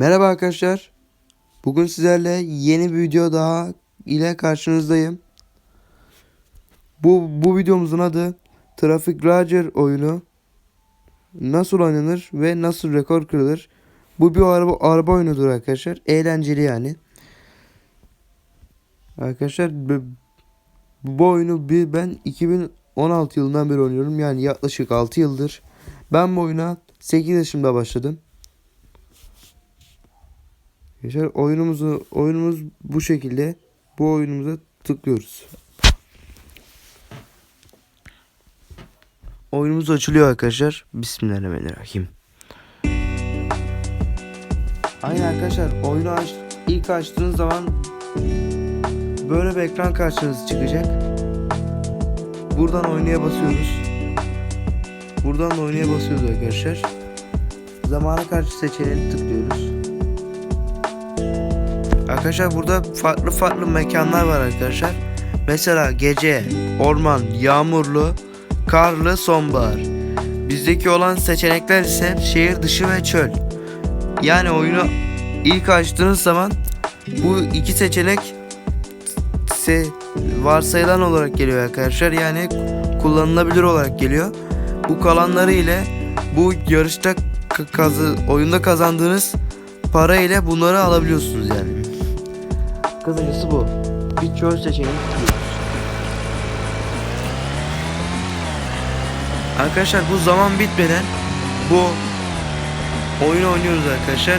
Merhaba arkadaşlar. Bugün sizlerle yeni bir video daha ile karşınızdayım. Bu bu videomuzun adı Traffic Roger oyunu. Nasıl oynanır ve nasıl rekor kırılır? Bu bir araba araba oyunudur arkadaşlar. Eğlenceli yani. Arkadaşlar bu oyunu bir ben 2016 yılından beri oynuyorum. Yani yaklaşık 6 yıldır. Ben bu oyuna 8 yaşımda başladım. Arkadaşlar oyunumuzu oyunumuz bu şekilde. Bu oyunumuza tıklıyoruz. Oyunumuz açılıyor arkadaşlar. Bismillahirrahmanirrahim. Aynen arkadaşlar oyunu aç ilk açtığınız zaman böyle bir ekran karşınıza çıkacak. Buradan oynaya basıyoruz. Buradan da oynaya basıyoruz arkadaşlar. Zamana karşı seçeneğini tıklıyoruz. Arkadaşlar burada farklı farklı mekanlar var arkadaşlar. Mesela gece, orman, yağmurlu, karlı, sonbahar. Bizdeki olan seçenekler ise şehir dışı ve çöl. Yani oyunu ilk açtığınız zaman bu iki seçenek se varsayılan olarak geliyor arkadaşlar. Yani kullanılabilir olarak geliyor. Bu kalanları ile bu yarışta kazı oyunda kazandığınız para ile bunları alabiliyorsunuz yani. Kısacası bu. Bir çöl seçeneği tutuyoruz. Arkadaşlar bu zaman bitmeden bu oyunu oynuyoruz arkadaşlar.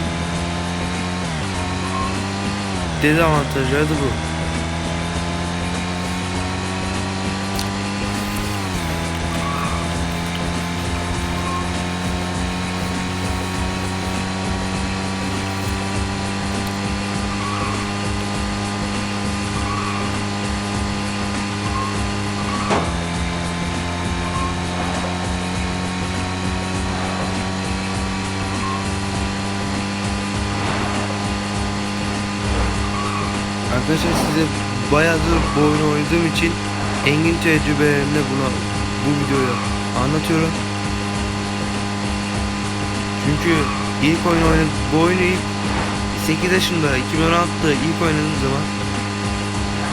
Dezavantajları da bu. Arkadaşlar size bayağıdır bu oyunu oynadığım için engin tecrübelerimle buna bu videoyu anlatıyorum. Çünkü ilk oyun oynadım, bu oyunu ilk 8 yaşında 2016'da ilk oynadığım zaman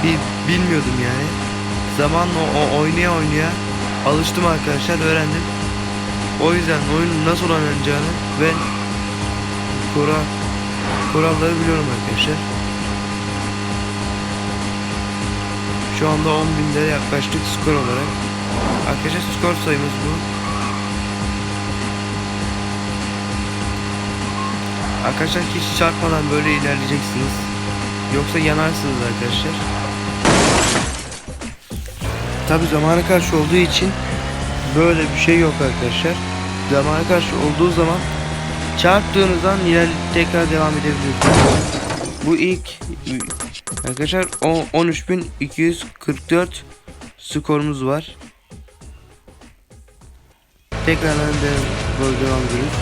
bir bilmiyordum yani. Zamanla o oynaya oynaya alıştım arkadaşlar öğrendim. O yüzden oyunun nasıl oynanacağını ve kural kuralları biliyorum arkadaşlar. Şu anda 10 binde yaklaştık skor olarak. Arkadaşlar skor sayımız bu. Arkadaşlar hiç çarpmadan böyle ilerleyeceksiniz. Yoksa yanarsınız arkadaşlar. Tabi zamana karşı olduğu için böyle bir şey yok arkadaşlar. Zamana karşı olduğu zaman çarptığınızdan ileri tekrar devam edebiliyorsunuz. Bu ilk arkadaşlar o- 13244 skorumuz var. Tekrardan de böyle devam ediyoruz.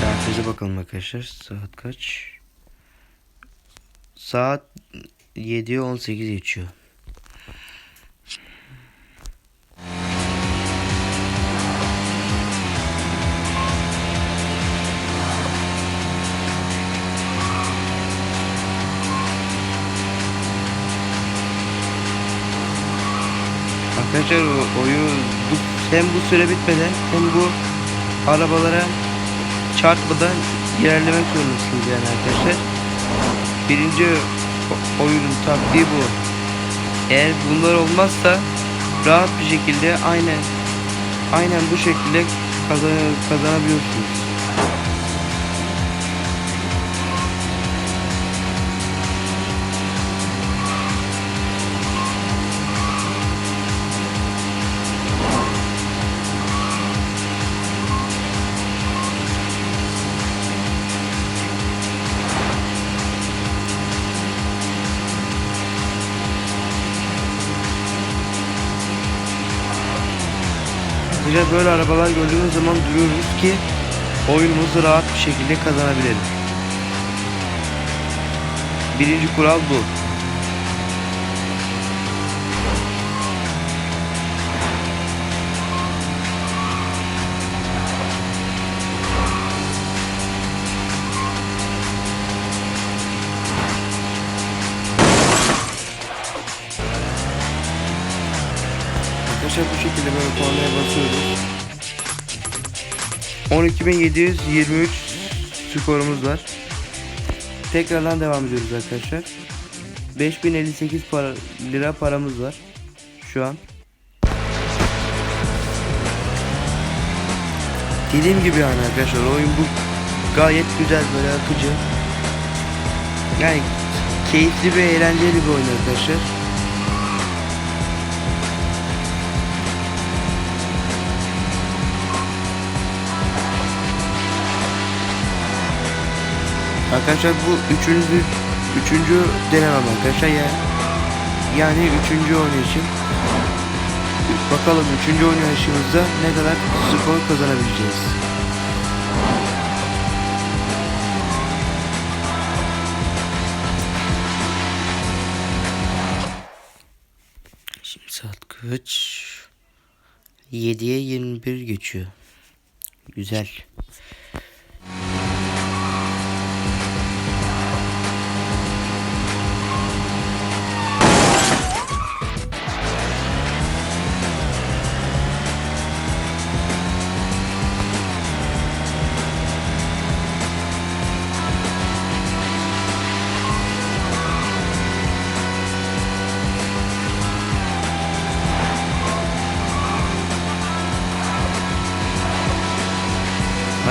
Saatimize bakalım arkadaşlar. Saat kaç? Saat 7'ye 18 geçiyor. Arkadaşlar oyun hem bu süre bitmeden hem bu arabalara çarpmadan ilerlemek zorundasınız yani arkadaşlar. Birinci oyunun taktiği bu. Eğer bunlar olmazsa rahat bir şekilde aynen aynen bu şekilde kazan kazanabiliyorsunuz. Arkadaşlar böyle arabalar gördüğümüz zaman duruyoruz ki oyunumuzu rahat bir şekilde kazanabilelim. Birinci kural bu. Kornaya basıyoruz. 12.723 skorumuz var. Tekrardan devam ediyoruz arkadaşlar. 5058 para, lira paramız var. Şu an. Dediğim gibi yani arkadaşlar oyun bu gayet güzel böyle akıcı. Yani keyifli ve eğlenceli bir oyun arkadaşlar. Arkadaşlar bu üçüncü üçüncü denemem arkadaşlar ya. Yani üçüncü oynayışım. Bakalım üçüncü oynayışımızda ne kadar skor kazanabileceğiz. Şimdi saat kaç? 7'ye 21 geçiyor. Güzel.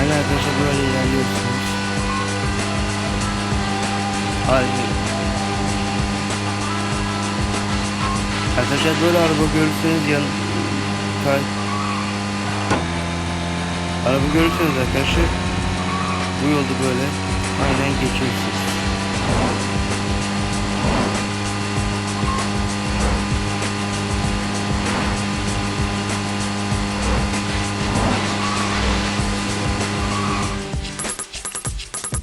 Aynen arkadaşlar böyle ilerliyorsunuz. Harbi. Arkadaşlar böyle araba görürseniz yan Araba görürseniz arkadaşlar bu yolda böyle aynen geçiyorsunuz.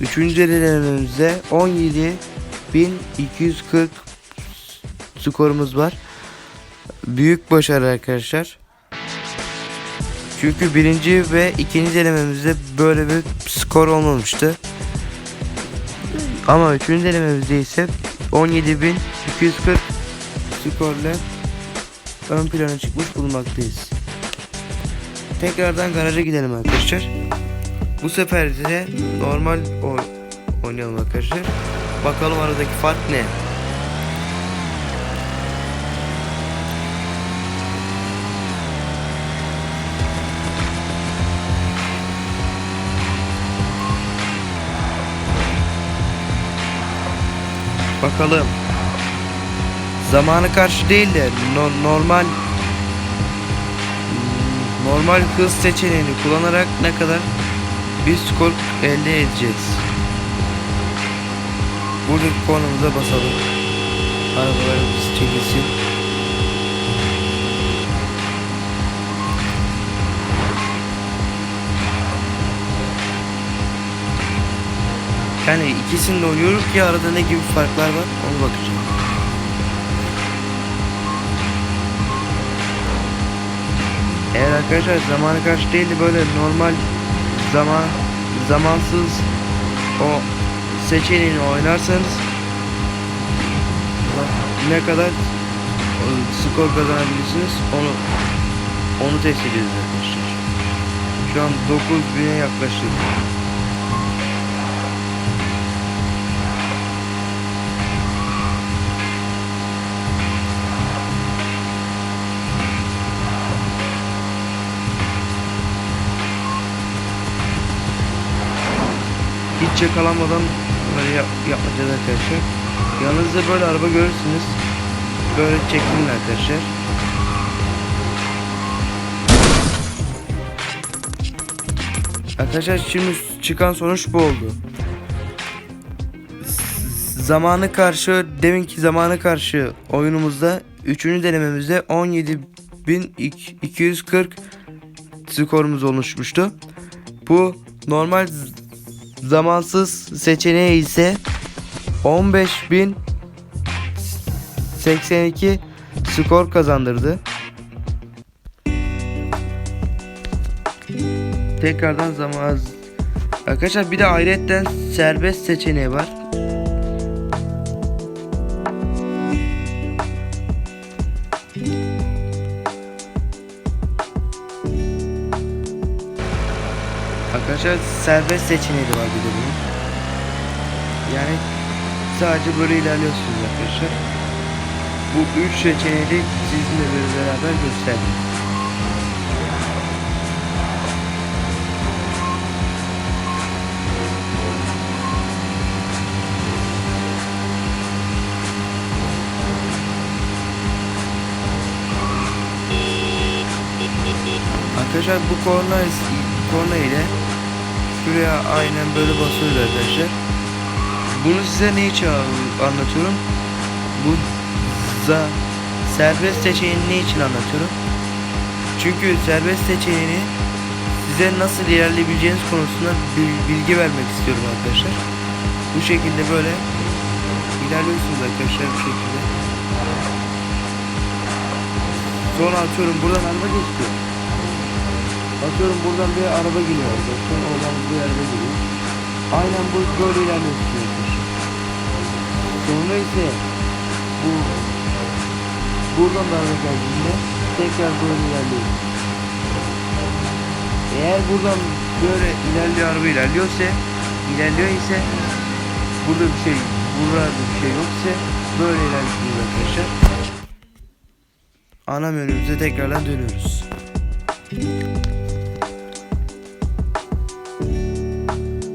Üçüncü denememizde 17.240 skorumuz var. Büyük başarı arkadaşlar. Çünkü birinci ve ikinci denememizde böyle bir skor olmamıştı. Ama üçüncü denememizde ise 17.240 skorla ön plana çıkmış bulunmaktayız. Tekrardan garaja gidelim arkadaşlar. Bu sefer de normal oynayalım arkadaşlar. Bakalım aradaki fark ne? Bakalım. Zamanı karşı değil de no- normal normal hız seçeneğini kullanarak ne kadar bir skor elde edeceğiz. Buradaki konumuza basalım. Arabalarımız çekilsin. Yani ikisini de oynuyoruz ki arada ne gibi farklar var onu bakacağım. Eğer arkadaşlar zamanı karşı değil de böyle normal zaman zamansız o seçeneğini oynarsanız ne kadar e, skor kazanabilirsiniz onu onu test ediyoruz arkadaşlar. Şu an 9000'e yaklaştık. Hiç yakalanmadan böyle yap yapacağız arkadaşlar. Yanınızda böyle araba görürsünüz. Böyle çekin arkadaşlar. Arkadaşlar şimdi çıkan sonuç bu oldu. Zamanı karşı deminki zamanı karşı oyunumuzda 3. denememizde 17.240 skorumuz oluşmuştu. Bu normal zamansız seçeneği ise 15.082 skor kazandırdı. Tekrardan zaman Arkadaşlar bir de ayrıyetten serbest seçeneği var. Arkadaşlar serbest seçeneği var bir de bunun. Yani sadece böyle ilerliyorsunuz arkadaşlar. Bu üç seçeneği de sizinle beraber gösterdim. Arkadaşlar bu korna korna ile şuraya aynen böyle basıyoruz arkadaşlar. Bunu size ne için anlatıyorum? Bu za serbest seçeneğini ne için anlatıyorum? Çünkü serbest seçeneğini size nasıl ilerleyebileceğiniz konusunda bil- bilgi vermek istiyorum arkadaşlar. Bu şekilde böyle ilerliyorsunuz arkadaşlar bu şekilde. Sonra atıyorum buradan araba geçiyor. Atıyorum buradan bir araba geliyor arkadaşlar. Aynen bu böyle ilerliyorsunuz arkadaşlar. Sonra ise bu buradan da araba geldiğinde tekrar böyle ilerliyor. Eğer buradan böyle ilerliyor araba ilerliyorsa ilerliyor ise burada bir şey burada bir şey yoksa böyle ilerliyorsunuz arkadaşlar. Ana menümüze tekrardan dönüyoruz.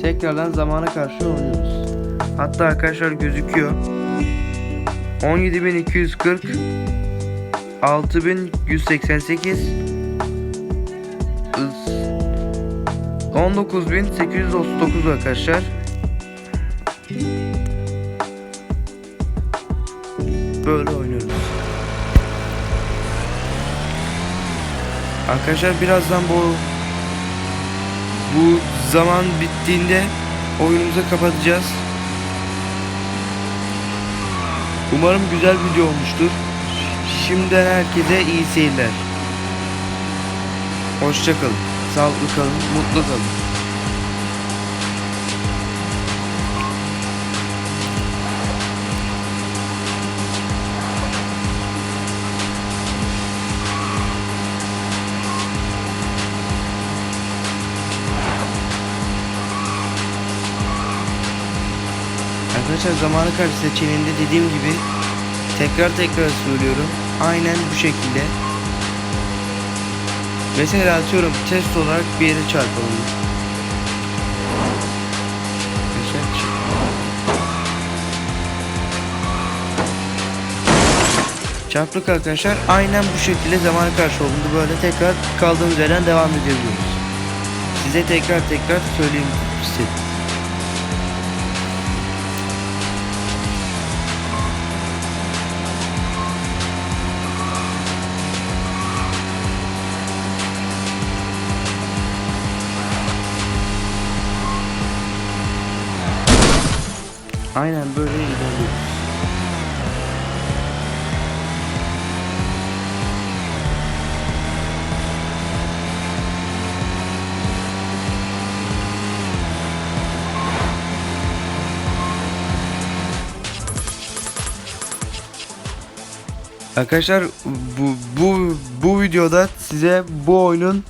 Tekrardan zamana karşı oynuyoruz. Hatta arkadaşlar gözüküyor. 17240 6188 19839 arkadaşlar. Böyle oynuyoruz. Arkadaşlar birazdan bu bu zaman bittiğinde oyunumuzu kapatacağız. Umarım güzel video olmuştur. Şimdiden herkese iyi seyirler. Hoşçakalın. Sağlıklı kalın. Mutlu kalın. Arkadaşlar zamanı karşı seçeneğinde dediğim gibi tekrar tekrar söylüyorum. Aynen bu şekilde. Mesela atıyorum test olarak bir yere çarpalım. Çarptık arkadaşlar. Aynen bu şekilde zamana karşı olduğunda böyle tekrar kaldığımız yerden devam edebiliyoruz. Size tekrar tekrar söyleyeyim istedim. Aynen böyle ilerliyoruz. Arkadaşlar bu bu bu videoda size bu oyunun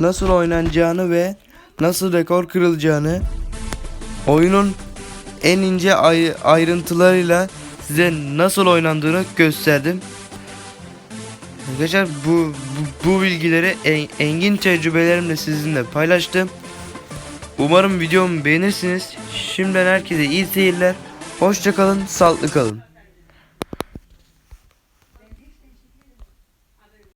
nasıl oynanacağını ve nasıl rekor kırılacağını oyunun en ince ay- ayrıntılarıyla size nasıl oynandığını gösterdim. Arkadaşlar bu, bu, bu bilgileri en- engin tecrübelerimle sizinle paylaştım. Umarım videomu beğenirsiniz. Şimdiden herkese iyi seyirler. Hoşçakalın, sağlıklı kalın.